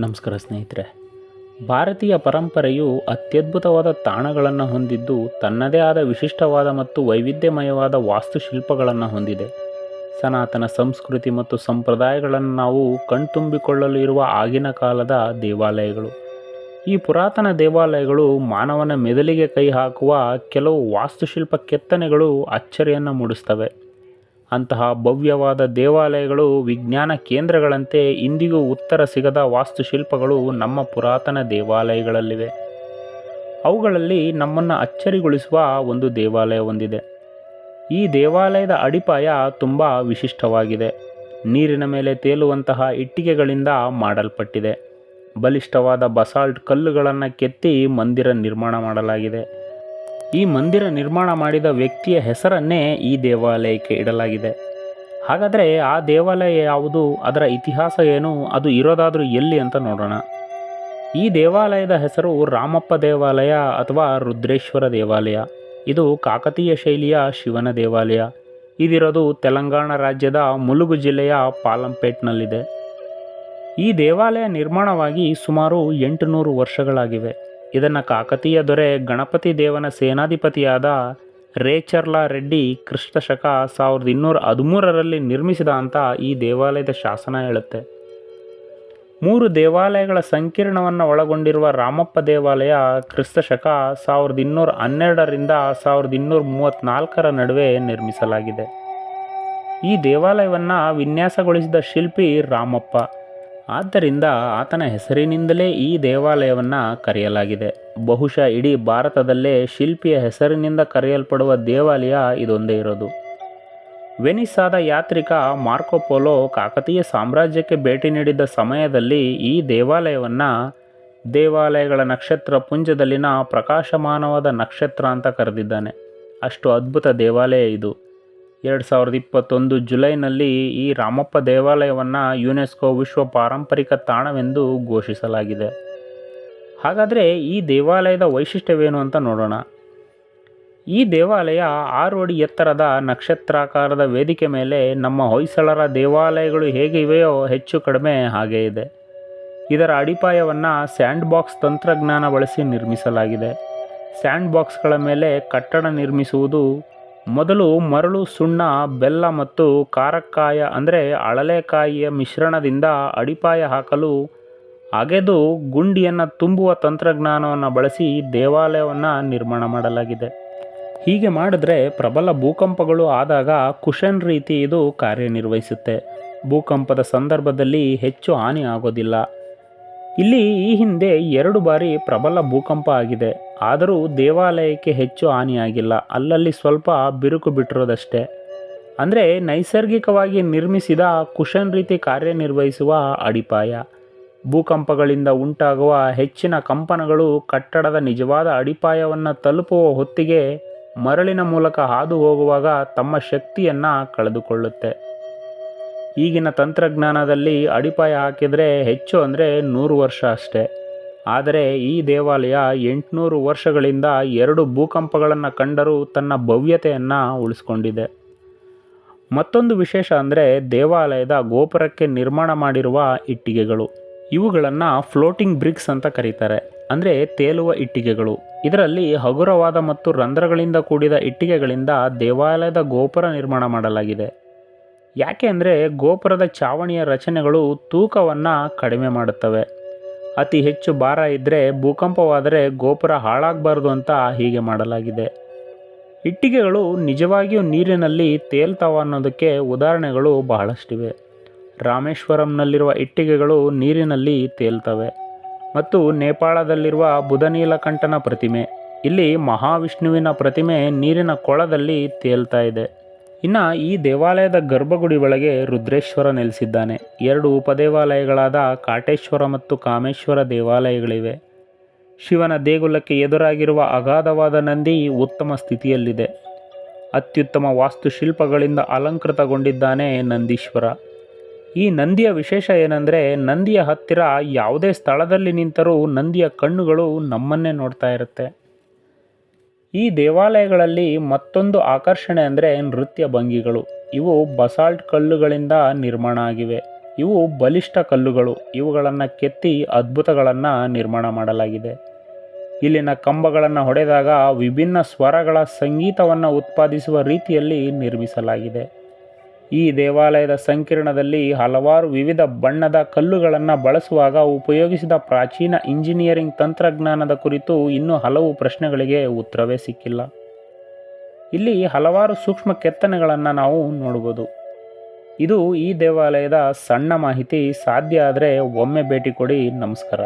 ನಮಸ್ಕಾರ ಸ್ನೇಹಿತರೆ. ಭಾರತೀಯ ಪರಂಪರೆಯು ಅತ್ಯದ್ಭುತವಾದ ತಾಣಗಳನ್ನು ಹೊಂದಿದ್ದು, ತನ್ನದೇ ಆದ ವಿಶಿಷ್ಟವಾದ ಮತ್ತು ವೈವಿಧ್ಯಮಯವಾದ ವಾಸ್ತುಶಿಲ್ಪಗಳನ್ನು ಹೊಂದಿದೆ. ಸನಾತನ ಸಂಸ್ಕೃತಿ ಮತ್ತು ಸಂಪ್ರದಾಯಗಳನ್ನು ನಾವು ಕಣ್ತುಂಬಿಕೊಳ್ಳಲು ಇರುವ ಆಗಿನ ಕಾಲದ ದೇವಾಲಯಗಳು. ಈ ಪುರಾತನ ದೇವಾಲಯಗಳು ಮಾನವನ ಮೆದುಳಿಗೆ ಕೈ ಹಾಕುವ ಕೆಲವು ವಾಸ್ತುಶಿಲ್ಪ ಕೆತ್ತನೆಗಳು ಅಚ್ಚರಿಯನ್ನು ಮೂಡಿಸ್ತವೆ. ಅಂತಹ ಭವ್ಯವಾದ ದೇವಾಲಯಗಳು ವಿಜ್ಞಾನ ಕೇಂದ್ರಗಳಂತೆ ಇಂದಿಗೂ ಉತ್ತರ ಸಿಗದ ವಾಸ್ತುಶಿಲ್ಪಗಳು ನಮ್ಮ ಪುರಾತನ ದೇವಾಲಯಗಳಲ್ಲಿವೆ. ಅವುಗಳಲ್ಲಿ ನಮ್ಮನ್ನು ಅಚ್ಚರಿಗೊಳಿಸುವ ಒಂದು ದೇವಾಲಯ ಹೊಂದಿದೆ ಈ ದೇವಾಲಯದ ಅಡಿಪಾಯ ತುಂಬ ವಿಶಿಷ್ಟವಾಗಿದೆ. ನೀರಿನ ಮೇಲೆ ತೇಲುವಂತಹ ಇಟ್ಟಿಗೆಗಳಿಂದ ಮಾಡಲ್ಪಟ್ಟಿದೆ. ಬಲಿಷ್ಠವಾದ ಬಸಾಲ್ಟ್ ಕಲ್ಲುಗಳನ್ನು ಕೆತ್ತಿ ಮಂದಿರ ನಿರ್ಮಾಣ ಮಾಡಲಾಗಿದೆ. ಈ ಮಂದಿರ ನಿರ್ಮಾಣ ಮಾಡಿದ ವ್ಯಕ್ತಿಯ ಹೆಸರನ್ನೇ ಈ ದೇವಾಲಯಕ್ಕೆ ಇಡಲಾಗಿದೆ. ಹಾಗಾದರೆ ಆ ದೇವಾಲಯ ಯಾವುದು? ಅದರ ಇತಿಹಾಸ ಏನು? ಅದು ಇರೋದಾದರೂ ಎಲ್ಲಿ ಅಂತ ನೋಡೋಣ. ಈ ದೇವಾಲಯದ ಹೆಸರು ರಾಮಪ್ಪ ದೇವಾಲಯ ಅಥವಾ ರುದ್ರೇಶ್ವರ ದೇವಾಲಯ. ಇದು ಕಾಕತೀಯ ಶೈಲಿಯ ಶಿವನ ದೇವಾಲಯ. ಇದಿರೋದು ತೆಲಂಗಾಣ ರಾಜ್ಯದ ಮುಲುಗು ಜಿಲ್ಲೆಯ ಪಾಲಂಪೇಟ್ನಲ್ಲಿದೆ. ಈ ದೇವಾಲಯ ನಿರ್ಮಾಣವಾಗಿ ಸುಮಾರು ಎಂಟುನೂರು ವರ್ಷಗಳಾಗಿವೆ. ಇದನ್ನು ಕಾಕತೀಯ ದೊರೆ ಗಣಪತಿ ದೇವನ ಸೇನಾಧಿಪತಿಯಾದ ರೇಚರ್ಲಾ ರೆಡ್ಡಿ ಕ್ರಿಸ್ತ ಶಕ ಸಾವಿರದ ಇನ್ನೂರ ಹದಿಮೂರರಲ್ಲಿ ನಿರ್ಮಿಸಿದ ಅಂತ ಈ ದೇವಾಲಯದ ಶಾಸನ ಹೇಳುತ್ತೆ. ಮೂರು ದೇವಾಲಯಗಳ ಸಂಕೀರ್ಣವನ್ನು ಒಳಗೊಂಡಿರುವ ರಾಮಪ್ಪ ದೇವಾಲಯ ಕ್ರಿಸ್ತ ಶಕ ಸಾವಿರದ ಇನ್ನೂರ ಹನ್ನೆರಡರಿಂದ ಸಾವಿರದ ಇನ್ನೂರ ಮೂವತ್ತ್ನಾಲ್ಕರ ನಡುವೆ ನಿರ್ಮಿಸಲಾಗಿದೆ. ಈ ದೇವಾಲಯವನ್ನು ವಿನ್ಯಾಸಗೊಳಿಸಿದ ಶಿಲ್ಪಿ ರಾಮಪ್ಪ. ಆದ್ದರಿಂದ ಆತನ ಹೆಸರಿನಿಂದಲೇ ಈ ದೇವಾಲಯವನ್ನು ಕರೆಯಲಾಗಿದೆ. ಬಹುಶಃ ಇಡೀ ಭಾರತದಲ್ಲೇ ಶಿಲ್ಪಿಯ ಹೆಸರಿನಿಂದ ಕರೆಯಲ್ಪಡುವ ದೇವಾಲಯ ಇದೊಂದೇ ಇರೋದು. ವೆನಿಸಾದ ಯಾತ್ರಿಕ ಮಾರ್ಕೋಪೋಲೋ ಕಾಕತೀಯ ಸಾಮ್ರಾಜ್ಯಕ್ಕೆ ಭೇಟಿ ನೀಡಿದ್ದ ಸಮಯದಲ್ಲಿ ಈ ದೇವಾಲಯವನ್ನು ದೇವಾಲಯಗಳ ನಕ್ಷತ್ರ ಪುಂಜದಲ್ಲಿನ ಪ್ರಕಾಶಮಾನವಾದ ನಕ್ಷತ್ರ ಅಂತ ಕರೆದಿದ್ದಾನೆ. ಅಷ್ಟು ಅದ್ಭುತ ದೇವಾಲಯ ಇದು. ಎರಡು ಸಾವಿರದ ಇಪ್ಪತ್ತೊಂದು ಜುಲೈನಲ್ಲಿ ಈ ರಾಮಪ್ಪ ದೇವಾಲಯವನ್ನು ಯುನೆಸ್ಕೋ ವಿಶ್ವ ಪಾರಂಪರಿಕ ತಾಣವೆಂದು ಘೋಷಿಸಲಾಗಿದೆ. ಹಾಗಾದರೆ ಈ ದೇವಾಲಯದ ವೈಶಿಷ್ಟ್ಯವೇನು ಅಂತ ನೋಡೋಣ. ಈ ದೇವಾಲಯ ಆರು ಅಡಿ ಎತ್ತರದ ನಕ್ಷತ್ರಾಕಾರದ ವೇದಿಕೆ ಮೇಲೆ ನಮ್ಮ ಹೊಯ್ಸಳರ ದೇವಾಲಯಗಳು ಹೇಗೆ ಇವೆಯೋ ಹೆಚ್ಚು ಕಡಿಮೆ ಹಾಗೇ ಇದೆ. ಇದರ ಅಡಿಪಾಯವನ್ನು ಸ್ಯಾಂಡ್ ಬಾಕ್ಸ್ ತಂತ್ರಜ್ಞಾನ ಬಳಸಿ ನಿರ್ಮಿಸಲಾಗಿದೆ. ಸ್ಯಾಂಡ್ ಬಾಕ್ಸ್ಗಳ ಮೇಲೆ ಕಟ್ಟಡ ನಿರ್ಮಿಸುವುದು ಮೊದಲು ಮರಳು, ಸುಣ್ಣ, ಬೆಲ್ಲ ಮತ್ತು ಕಾರಕ್ಕಾಯ ಅಂದರೆ ಅಳಲೆಕಾಯಿಯ ಮಿಶ್ರಣದಿಂದ ಅಡಿಪಾಯ ಹಾಕಲು ಅಗೆದು ಗುಂಡಿಯನ್ನು ತುಂಬುವ ತಂತ್ರಜ್ಞಾನವನ್ನು ಬಳಸಿ ದೇವಾಲಯವನ್ನು ನಿರ್ಮಾಣ ಮಾಡಲಾಗಿದೆ. ಹೀಗೆ ಮಾಡಿದ್ರೆ ಪ್ರಬಲ ಭೂಕಂಪಗಳು ಆದಾಗ ಕುಶನ್ ರೀತಿ ಇದು ಕಾರ್ಯನಿರ್ವಹಿಸುತ್ತೆ. ಭೂಕಂಪದ ಸಂದರ್ಭದಲ್ಲಿ ಹೆಚ್ಚು ಹಾನಿ ಆಗೋದಿಲ್ಲ. ಇಲ್ಲಿ ಈ ಹಿಂದೆ ಎರಡು ಬಾರಿ ಪ್ರಬಲ ಭೂಕಂಪ ಆಗಿದೆ. ಆದರೂ ದೇವಾಲಯಕ್ಕೆ ಹೆಚ್ಚು ಹಾನಿಯಾಗಿಲ್ಲ. ಅಲ್ಲಲ್ಲಿ ಸ್ವಲ್ಪ ಬಿರುಕು ಬಿಟ್ಟಿರೋದಷ್ಟೇ. ಅಂದರೆ ನೈಸರ್ಗಿಕವಾಗಿ ನಿರ್ಮಿಸಿದ ಕುಶನ್ ರೀತಿ ಕಾರ್ಯನಿರ್ವಹಿಸುವ ಅಡಿಪಾಯ. ಭೂಕಂಪಗಳಿಂದ ಉಂಟಾಗುವ ಹೆಚ್ಚಿನ ಕಂಪನಗಳು ಕಟ್ಟಡದ ನಿಜವಾದ ಅಡಿಪಾಯವನ್ನು ತಲುಪುವ ಹೊತ್ತಿಗೆ ಮರಳಿನ ಮೂಲಕ ಹಾದು ಹೋಗುವಾಗ ತಮ್ಮ ಶಕ್ತಿಯನ್ನು ಕಳೆದುಕೊಳ್ಳುತ್ತೆ. ಈಗಿನ ತಂತ್ರಜ್ಞಾನದಲ್ಲಿ ಅಡಿಪಾಯ ಹಾಕಿದರೆ ಹೆಚ್ಚು ಅಂದರೆ ನೂರು ವರ್ಷ ಅಷ್ಟೇ. ಆದರೆ ಈ ದೇವಾಲಯ ಎಂಟುನೂರು ವರ್ಷಗಳಿಂದ ಎರಡು ಭೂಕಂಪಗಳನ್ನು ಕಂಡರೂ ತನ್ನ ಭವ್ಯತೆಯನ್ನು ಉಳಿಸ್ಕೊಂಡಿದೆ. ಮತ್ತೊಂದು ವಿಶೇಷ ಅಂದರೆ ದೇವಾಲಯದ ಗೋಪುರಕ್ಕೆ ನಿರ್ಮಾಣ ಮಾಡಿರುವ ಇಟ್ಟಿಗೆಗಳು. ಇವುಗಳನ್ನು ಫ್ಲೋಟಿಂಗ್ ಬ್ರಿಕ್ಸ್ ಅಂತ ಕರೀತಾರೆ. ಅಂದರೆ ತೇಲುವ ಇಟ್ಟಿಗೆಗಳು. ಇದರಲ್ಲಿ ಹಗುರವಾದ ಮತ್ತು ರಂಧ್ರಗಳಿಂದ ಕೂಡಿದ ಇಟ್ಟಿಗೆಗಳಿಂದ ದೇವಾಲಯದ ಗೋಪುರ ನಿರ್ಮಾಣ ಮಾಡಲಾಗಿದೆ. ಯಾಕೆ ಅಂದರೆ ಗೋಪುರದ ಚಾವಣಿಯ ರಚನೆಗಳು ತೂಕವನ್ನು ಕಡಿಮೆ ಮಾಡುತ್ತವೆ. ಅತಿ ಹೆಚ್ಚು ಭಾರ ಇದ್ದರೆ ಭೂಕಂಪವಾದರೆ ಗೋಪುರ ಹಾಳಾಗಬಾರ್ದು ಅಂತ ಹೀಗೆ ಮಾಡಲಾಗಿದೆ. ಇಟ್ಟಿಗೆಗಳು ನಿಜವಾಗಿಯೂ ನೀರಿನಲ್ಲಿ ತೇಲ್ತಾವ ಅನ್ನೋದಕ್ಕೆ ಉದಾಹರಣೆಗಳು ಬಹಳಷ್ಟಿವೆ. ರಾಮೇಶ್ವರಂನಲ್ಲಿರುವ ಇಟ್ಟಿಗೆಗಳು ನೀರಿನಲ್ಲಿ ತೇಲ್ತವೆ. ಮತ್ತು ನೇಪಾಳದಲ್ಲಿರುವ ಬುಧನೀಲಕಂಠನ ಪ್ರತಿಮೆ. ಇಲ್ಲಿ ಮಹಾವಿಷ್ಣುವಿನ ಪ್ರತಿಮೆ ನೀರಿನ ಕೊಳದಲ್ಲಿ ತೇಲ್ತಾ ಇದೆ. ಇನ್ನು ಈ ದೇವಾಲಯದ ಗರ್ಭಗುಡಿ ಒಳಗೆ ರುದ್ರೇಶ್ವರ ನೆಲೆಸಿದ್ದಾನೆ. ಎರಡು ಉಪದೇವಾಲಯಗಳಾದ ಕಾಟೇಶ್ವರ ಮತ್ತು ಕಾಮೇಶ್ವರ ದೇವಾಲಯಗಳಿವೆ. ಶಿವನ ದೇಗುಲಕ್ಕೆ ಎದುರಾಗಿರುವ ಅಗಾಧವಾದ ನಂದಿ ಉತ್ತಮ ಸ್ಥಿತಿಯಲ್ಲಿದೆ. ಅತ್ಯುತ್ತಮ ವಾಸ್ತುಶಿಲ್ಪಗಳಿಂದ ಅಲಂಕೃತಗೊಂಡಿದ್ದಾನೆ ನಂದೀಶ್ವರ. ಈ ನಂದಿಯ ವಿಶೇಷ ಏನಂದರೆ, ನಂದಿಯ ಹತ್ತಿರ ಯಾವುದೇ ಸ್ಥಳದಲ್ಲಿ ನಿಂತರೂ ನಂದಿಯ ಕಣ್ಣುಗಳು ನಮ್ಮನ್ನೇ ನೋಡ್ತಾ ಇರುತ್ತೆ. ಈ ದೇವಾಲಯಗಳಲ್ಲಿ ಮತ್ತೊಂದು ಆಕರ್ಷಣೆ ಅಂದರೆ ನೃತ್ಯ ಭಂಗಿಗಳು. ಇವು ಬಸಾಲ್ಟ್ ಕಲ್ಲುಗಳಿಂದ ನಿರ್ಮಾಣ ಆಗಿವೆ. ಇವು ಬಲಿಷ್ಠ ಕಲ್ಲುಗಳು. ಇವುಗಳನ್ನು ಕೆತ್ತಿ ಅದ್ಭುತಗಳನ್ನು ನಿರ್ಮಾಣ ಮಾಡಲಾಗಿದೆ. ಇಲ್ಲಿನ ಕಂಬಗಳನ್ನು ಹೊಡೆದಾಗ ವಿಭಿನ್ನ ಸ್ವರಗಳ ಸಂಗೀತವನ್ನು ಉತ್ಪಾದಿಸುವ ರೀತಿಯಲ್ಲಿ ನಿರ್ಮಿಸಲಾಗಿದೆ. ಈ ದೇವಾಲಯದ ಸಂಕೀರ್ಣದಲ್ಲಿ ಹಲವಾರು ವಿವಿಧ ಬಣ್ಣದ ಕಲ್ಲುಗಳನ್ನು ಬಳಸುವಾಗ ಉಪಯೋಗಿಸಿದ ಪ್ರಾಚೀನ ಇಂಜಿನಿಯರಿಂಗ್ ತಂತ್ರಜ್ಞಾನದ ಕುರಿತು ಇನ್ನೂ ಹಲವು ಪ್ರಶ್ನೆಗಳಿಗೆ ಉತ್ತರವೇ ಸಿಕ್ಕಿಲ್ಲ. ಇಲ್ಲಿ ಹಲವಾರು ಸೂಕ್ಷ್ಮ ಕೆತ್ತನೆಗಳನ್ನು ನಾವು ನೋಡ್ಬೋದು ಇದು ಈ ದೇವಾಲಯದ ಸಣ್ಣ ಮಾಹಿತಿ. ಸಾಧ್ಯ ಆದರೆ ಒಮ್ಮೆ ಭೇಟಿ ಕೊಡಿ. ನಮಸ್ಕಾರ.